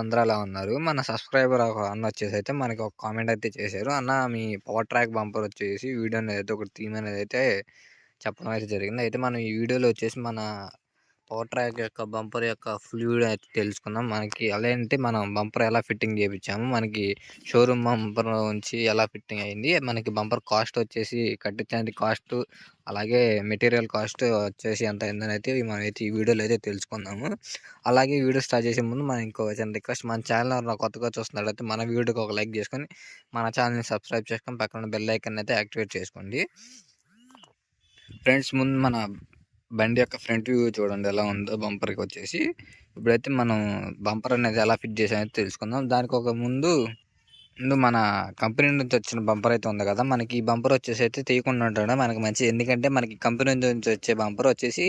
అందరూ అలా ఉన్నారు. మన సబ్స్క్రైబర్ ఒక అన్న వచ్చేసి అయితే మనకి ఒక కామెంట్ అయితే చేశారు. అన్న మీ పవర్ ట్రాక్ బంపర్ వచ్చేసి వీడియో అనేది అయితే ఒకటి థీమ్ అనేది అయితే చెప్పడం అయితే జరిగింది. అయితే మనం ఈ వీడియోలో వచ్చేసి మన పవర్ ట్రాక్ యొక్క బంపర్ యొక్క ఫుల్ అయితే తెలుసుకుందాం. మనకి ఎలా అంటే మనం బంపర్ ఎలా ఫిట్టింగ్ చేయించాము మనకి షోరూమ్ బంపర్ నుంచి ఎలా ఫిట్టింగ్ అయింది? మనకి బంపర్ కాస్ట్ వచ్చేసి కట్టించడానికి కాస్ట్ అలాగే మెటీరియల్ కాస్ట్ వచ్చేసి ఎంత అయిందని అయితే మనం అయితే ఈ వీడియోలో అయితే తెలుసుకుందాము. అలాగే వీడియో స్టార్ట్ చేసే ముందు మనం ఇంకో చిన్న రిక్వెస్ట్ మన ఛానల్ కొత్తగా చూస్తున్నట్లయితే మన వీడియోకి ఒక లైక్ చేసుకొని మన ఛానల్ని సబ్స్క్రైబ్ చేసుకొని పక్కన బెల్ ఐకన్ అయితే యాక్టివేట్ చేసుకోండి. ఫ్రెండ్స్ ముందు మన బండి యొక్క ఫ్రంట్ వ్యూ చూడండి ఎలా ఉందో బంపర్కి వచ్చేసి. ఇప్పుడైతే మనం బంపర్ అనేది ఎలా ఫిట్ చేసామో తెలుసుకుందాం. దానికి ఒక ముందు ముందు మన కంపెనీ నుంచి వచ్చిన బంపర్ అయితే ఉంది కదా. మనకి ఈ బంపర్ వచ్చేసి అయితే తీయకుండా ఉంటాడు. మనకి మంచి ఎందుకంటే మనకి కంపెనీ నుంచి వచ్చే బంపర్ వచ్చేసి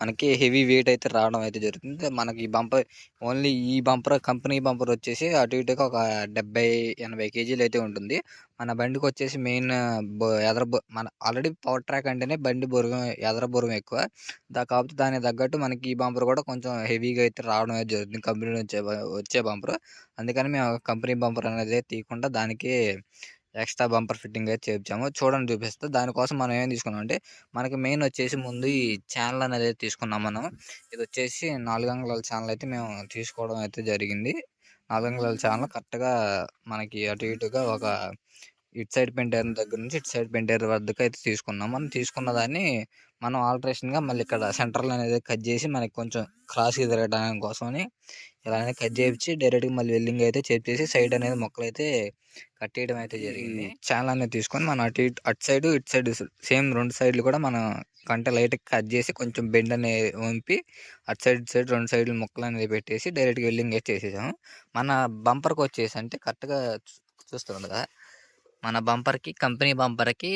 మనకి హెవీ వెయిట్ అయితే రావడం అయితే జరుగుతుంది. మనకి ఈ బంపర్ ఓన్లీ ఈ బంపర్ కంపెనీ బంపర్ వచ్చేసి అటు ఇటుగా ఒక డెబ్బై ఎనభై కేజీలు అయితే ఉంటుంది. మన బండికి వచ్చేసి మెయిన్ ఎదర మన ఆల్రెడీ పవర్ ట్రాక్ అంటేనే బండి బురగం ఎదర బురం ఎక్కువ. దా కాకపోతే దానికి తగ్గట్టు మనకి ఈ బంపర్ కూడా కొంచెం హెవీగా అయితే రావడం జరుగుతుంది. కంపెనీ నుంచి వచ్చే బంపర్. అందుకని మేము కంపెనీ బంపర్ అనేది తీయకుండా దానికి ఎక్స్ట్రా బంపర్ ఫిట్టింగ్ అయితే చేయించాము చూడండి చూపిస్తే. దానికోసం మనం ఏం తీసుకున్నాం అంటే మనకి మెయిన్ వచ్చేసి ముందు ఈ ఛానల్ అనేది తీసుకున్నాం మనం. ఇది వచ్చేసి నాలుగు అంగుళాల ఛానల్ అయితే మేము తీసుకోవడం అయితే జరిగింది. నాలుగు అంగుళాల ఛానల్ కరెక్ట్గా మనకి అటు ఇటుగా ఒక ఇటు సైడ్ పెంటేర్ దగ్గర నుంచి ఇటు సైడ్ పెంటేర్ వద్దకు అయితే తీసుకున్నాం. మనం తీసుకున్న దాన్ని మనం ఆల్టరేషన్గా మళ్ళీ ఇక్కడ సెంటర్లో అనేది కట్ చేసి మనకి కొంచెం క్రాస్గా తిరగడానికి కోసమని ఇలానే కట్ చేయించి డైరెక్ట్గా మళ్ళీ వెల్లింగ్ అయితే చేసి సైడ్ అనేది మొక్కలు అయితే కట్టేయడం అయితే జరిగింది. ఛానల్ అనేది తీసుకొని మనం అటు ఇటు అటు సైడ్ ఇటు సైడ్ సేమ్ రెండు సైడ్లు కూడా మనం కంట లైట్ కట్ చేసి కొంచెం బెండ్ అనేది వంపి అటు సైడ్ ఇటు సైడ్ రెండు సైడ్లు మొక్కలు అనేది పెట్టేసి డైరెక్ట్గా వెల్లింగ్ అయితే చేసేసాము. మన బంపర్కి వచ్చేసి అంటే కరెక్ట్గా చూస్తుంది కదా. మన బంపర్కి కంపెనీ బంపర్కి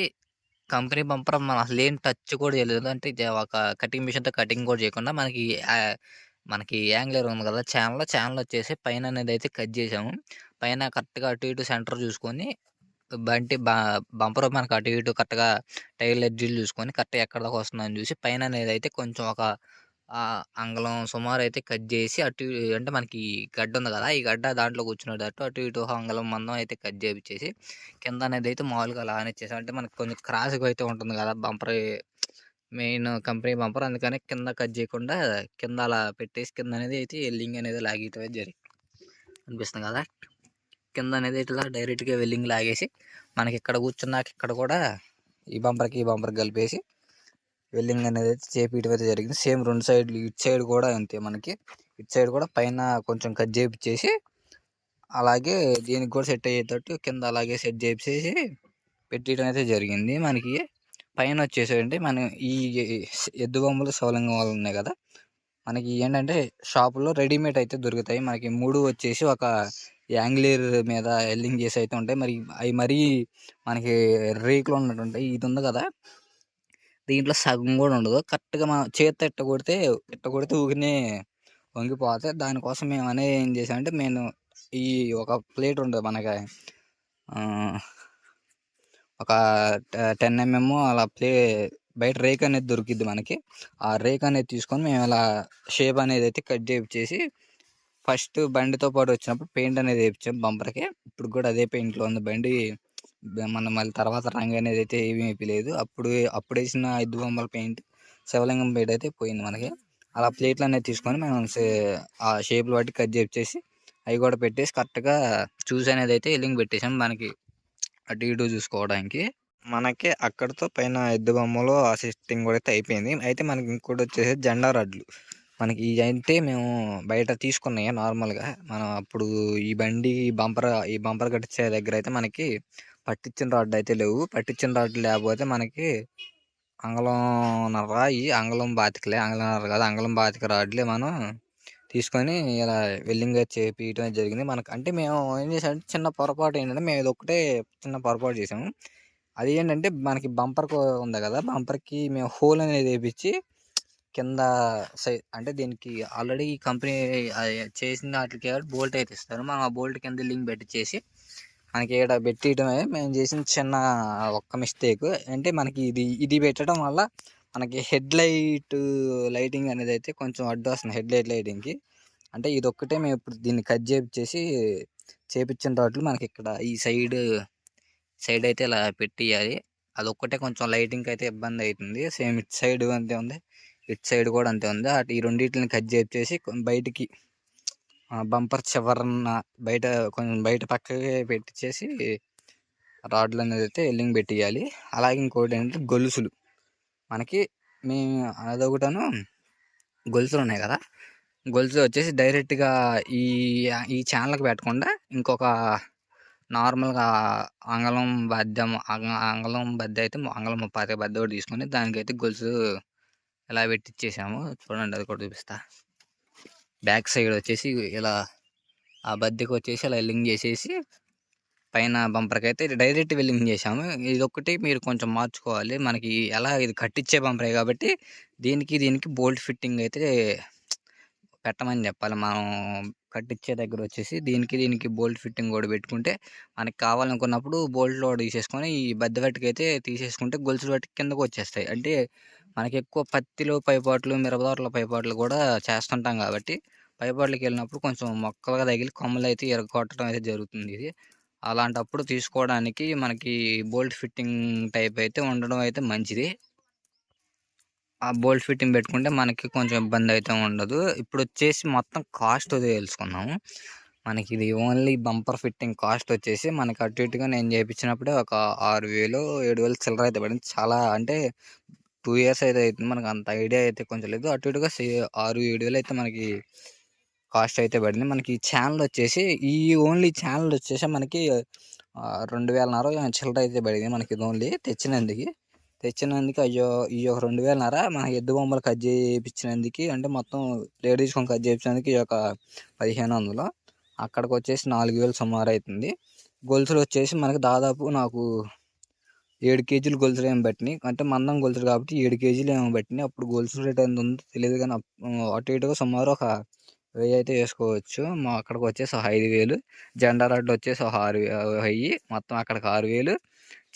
కంపెనీ బంపర్ మనం అసలు ఏం టచ్ కూడా చేయలేదు. అంటే ఒక కటింగ్ మిషన్తో కటింగ్ కూడా చేయకుండా మనకి మనకి యాంగ్లర్ ఉంది కదా ఛానల్ ఛానల్ వచ్చేసి పైన అనేది అయితే కట్ చేసాము. పైన కరెక్ట్గా అటు ఇటు సెంటర్ చూసుకొని బంటి బంపర్ మనకు అటు ఇటు కరెక్ట్గా టైర్ ఎడ్జీలు చూసుకొని కరెక్ట్గా ఎక్కడిదాకా వస్తుందని చూసి పైన అనేది అయితే కొంచెం ఒక అంగళం సుమారు అయితే కట్ చేసి అటు అంటే మనకి గడ్డ ఉంది కదా ఈ గడ్డ దాంట్లో కూర్చునేటట్టు అటు ఇటు అంగళం మందం అయితే కట్ చేయించేసి కింద అనేది అయితే మామూలుగా అలా అనేసేసాం అంటే మనకి కొంచెం క్రాస్గా అయితే ఉంటుంది కదా బంపర్ మెయిన్ కంపెనీ బంపర్. అందుకని కింద కట్ చేయకుండా కింద అలా పెట్టేసి కింద అనేది అయితే ఎల్లింగ్ అనేది లాగేయటమే జరిగింది. అనిపిస్తుంది కదా? కింద అనేది ఇట్లా డైరెక్ట్గా వెల్లింగ్ లాగేసి మనకి ఇక్కడ కూర్చున్నాక ఇక్కడ కూడా ఈ బంపర్కి ఈ బంపర్కి కలిపేసి వెల్డింగ్ అనేది అయితే చేపించడం అయితే జరిగింది. సేమ్ రెండు సైడ్లు ఇటు సైడ్ కూడా అంతే మనకి. ఇటు సైడ్ కూడా పైన కొంచెం కట్ చేపించేసి అలాగే దీనికి కూడా సెట్ అయ్యేటట్టు కింద అలాగే సెట్ చేసేసి పెట్టడం అయితే జరిగింది మనకి. పైన వచ్చేసేయండి మన ఈ ఎద్దు బొమ్మలు సౌలంగం వాళ్ళు ఉన్నాయి కదా. మనకి ఏంటంటే షాపులో రెడీమేడ్ అయితే దొరుకుతాయి. మనకి మూడు వచ్చేసి ఒక యాంగ్లీర్ మీద ఎల్లింగ్ చేసి అయితే ఉంటాయి. మరి అవి మరీ మనకి రేకులు ఉన్నట్టు ఉంటాయి ఇది ఉంది కదా దీంట్లో సగం కూడా ఉండదు. కరెక్ట్గా మనం చేత్తో ఇట్ట కొడితే ఇట్ట కొడితే ఊరినే వంగిపోతే దానికోసం మేము అనేది ఏం చేసామంటే నేను ఈ ఒక ప్లేట్ ఉంటుంది మనకి ఒక టెన్ ఎంఎం అలా ప్లే బయట రేక్ అనేది దొరికిద్ది మనకి. ఆ రేక్ అనేది తీసుకొని మేము ఇలా షేప్ అనేది అయితే కట్ చేసి ఫస్ట్ బండితో పాటు వచ్చినప్పుడు పెయింట్ అనేది వేయించాం బంపర్కి. ఇప్పుడు కూడా అదే పెయింట్లో ఉంది బండి. మనం మళ్ళీ తర్వాత రంగు అనేది అయితే ఏమీ వేయలేదు అప్పుడు అప్పుడు వేసిన ఐదు బొమ్మల పెయింట్ శివలింగం పెయింట్ అయితే పోయింది మనకి. అలా ప్లేట్లు అనేది తీసుకొని మనం ఆ షేప్లు బట్టి కట్ చేసి అవి కూడా పెట్టేసి కరెక్ట్గా చూసి అనేది అయితే ఎల్లింగ్ పెట్టేసాం మనకి. అటు ఇటు చూసుకోవడానికి. మనకి అక్కడితో పైన ఎద్దు బొమ్మలో ఆ సిస్టింగ్ కూడా అయితే అయిపోయింది. అయితే మనకి ఇంకోటి వచ్చేసి జెండా రడ్లు. మనకి ఇవి అయితే మేము బయట తీసుకున్నాయి నార్మల్గా. మనం అప్పుడు ఈ బండి బంపర్ ఈ బంపర్ కట్టించే దగ్గర అయితే మనకి పట్టించిన రాడ్లు అయితే లేవు. పట్టించిన రాడ్లు లేకపోతే మనకి అంగళం రాయి అంగళం బాతికలే. అంగళం కాదు అంగళం బాతిక రాడ్లే మనం తీసుకొని ఇలా వెల్లింగ్ చేపించడం జరిగింది. మనకు అంటే మేము ఏం చేసామంటే చిన్న పొరపాటు ఏంటంటే మేము ఇది ఒకటే చిన్న పొరపాటు చేసాము. అది ఏంటంటే మనకి బంపర్ ఉంది కదా బంపర్కి మేము హోల్ అనేది వేయించి కింద సై అంటే దీనికి ఆల్రెడీ ఈ కంపెనీ చేసిన వాటికి బోల్ట్ అయితే ఇస్తారు. మనం ఆ బోల్ట్ కింద లింక్ పెట్టి చేసి మనకి ఇక్కడ పెట్టడమే మేము చేసిన చిన్న ఒక్క మిస్టేక్. అంటే మనకి ఇది ఇది పెట్టడం వల్ల మనకి హెడ్ లైట్ లైటింగ్ అనేది అయితే కొంచెం అడ్డు వస్తుంది హెడ్ లైట్ లైటింగ్కి. అంటే ఇది ఒక్కటే మేము ఇప్పుడు దీన్ని కట్ చేపించేసి చేపించిన తోటలు మనకి ఇక్కడ ఈ సైడ్ సైడ్ అయితే ఇలా పెట్టియాలి. అది ఒక్కటే కొంచెం లైటింగ్ అయితే ఇబ్బంది అవుతుంది సేమ్ ఇటు సైడ్ అంతే ఉంది ఇటు సైడ్ కూడా అంతే ఉంది. అటు ఈ రెండింటిని కట్ చేసి బయటికి బంపర్ చివరన బయట కొంచెం బయట పక్కకి పెట్టించేసి రాడ్లు అనేది అయితే ఎల్లింగ్ పెట్టియాలి అలాగే ఇంకోటి ఏంటంటే గొలుసులు. మనకి మేము అదొకటను గొలుసులు ఉన్నాయి కదా. గొలుసు వచ్చేసి డైరెక్ట్గా ఈ ఈ ఛానల్కి పెట్టకుండా ఇంకొక నార్మల్గా అంగళం బద్దం అంగళం బద్ద అయితే అంగళం ముప్పై బద్దె కూడా తీసుకొని దానికైతే గొలుసు ఇలా పెట్టించేసాము చూడండి అది కూడా చూపిస్తా. బ్యాక్ సైడ్ వచ్చేసి ఇలా ఆ బద్దెకి వచ్చేసి అలా వెల్లింగ్ చేసేసి పైన బంపర్కి అయితే డైరెక్ట్ వెల్లింగ్ చేసాము ఇది ఒకటి మీరు కొంచెం మార్చుకోవాలి. మనకి ఎలా ఇది కట్టించే బంపరే కాబట్టి దీనికి దీనికి బోల్ట్ ఫిట్టింగ్ అయితే పెట్టమని చెప్పాలి. మనం కట్టించే దగ్గర వచ్చేసి దీనికి దీనికి బోల్ట్ ఫిట్టింగ్ కూడా పెట్టుకుంటే మనకి కావాలనుకున్నప్పుడు బోల్ట్లో తీసేసుకొని ఈ బద్ద అయితే తీసేసుకుంటే గొలుసు బట్టి కిందకు వచ్చేస్తాయి. అంటే మనకి ఎక్కువ పత్తిలో పైపాట్లు మిరపదోటల పైపాట్లు కూడా చేస్తుంటాం కాబట్టి పైపాట్లకి వెళ్ళినప్పుడు కొంచెం మొక్కలుగా తగిలి కొమ్మలు అయితే ఎరగొట్టడం అయితే జరుగుతుంది ఇది. అలాంటప్పుడు తీసుకోవడానికి మనకి బోల్ట్ ఫిట్టింగ్ టైప్ అయితే ఉండడం అయితే మంచిది. ఆ బోల్ట్ ఫిట్టింగ్ పెట్టుకుంటే మనకి కొంచెం ఇబ్బంది అయితే ఉండదు. ఇప్పుడు వచ్చేసి మొత్తం కాస్ట్ తెలుసుకున్నాము మనకి ఇది ఓన్లీ బంపర్ ఫిట్టింగ్ కాస్ట్ వచ్చేసి మనకి అటు ఇటుగా నేను చేయించినప్పుడే ఒక ఆరు వేలు ఏడు వేలు చిల్లర అయితే పడింది. చాలా అంటే టూ ఇయర్స్ అయితే అవుతుంది మనకు అంత ఐడియా అయితే కొంచెం లేదు. అటు ఇటుగా ఆరు ఏడు వేలు అయితే మనకి కాస్ట్ అయితే పడింది. మనకి ఈ ఛానల్ వచ్చేసి ఈ ఓన్లీ ఛానల్ వచ్చేసి మనకి రెండు వేలన్నర చిల్లర అయితే పడింది మనకి ఇది ఓన్లీ తెచ్చినందుకు. తెచ్చినందుకు అయ్యో ఈ ఒక రెండు వేలన్నర మనకి ఎద్దు బొమ్మలు కట్ చేయించినందుకు అంటే మొత్తం లేడీస్ తీసుకొని కట్ చేయించినందుకు ఈ యొక్క పదిహేను వందలు. అక్కడికి వచ్చేసి నాలుగు వేలు సుమారు అవుతుంది. గొలుసులు వచ్చేసి మనకి దాదాపు నాకు ఏడు కేజీలు గొలుసులు ఏమి పట్టినాయి. అంటే మందం గొలుసులు కాబట్టి ఏడు కేజీలు ఏమో పట్టినాయి. అప్పుడు గొలుసు రేట్ ఎంత ఉందో తెలియదు కానీ అటు ఇటుగా సుమారు ఒక వెయ్యి అయితే వేసుకోవచ్చు. మా అక్కడికి వచ్చేసి ఒక ఐదు వేలు. జెండా రడ్డు వచ్చేసి ఒక ఆరు వెయ్యి. మొత్తం అక్కడికి ఆరు వేలు.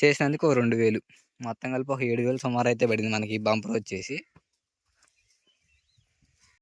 చేసినందుకు ఒక రెండు వేలు. మొత్తం కలిపి ఒక ఏడు వేలు సుమారు అయితే పడింది మనకి బంపర్ వచ్చేసి.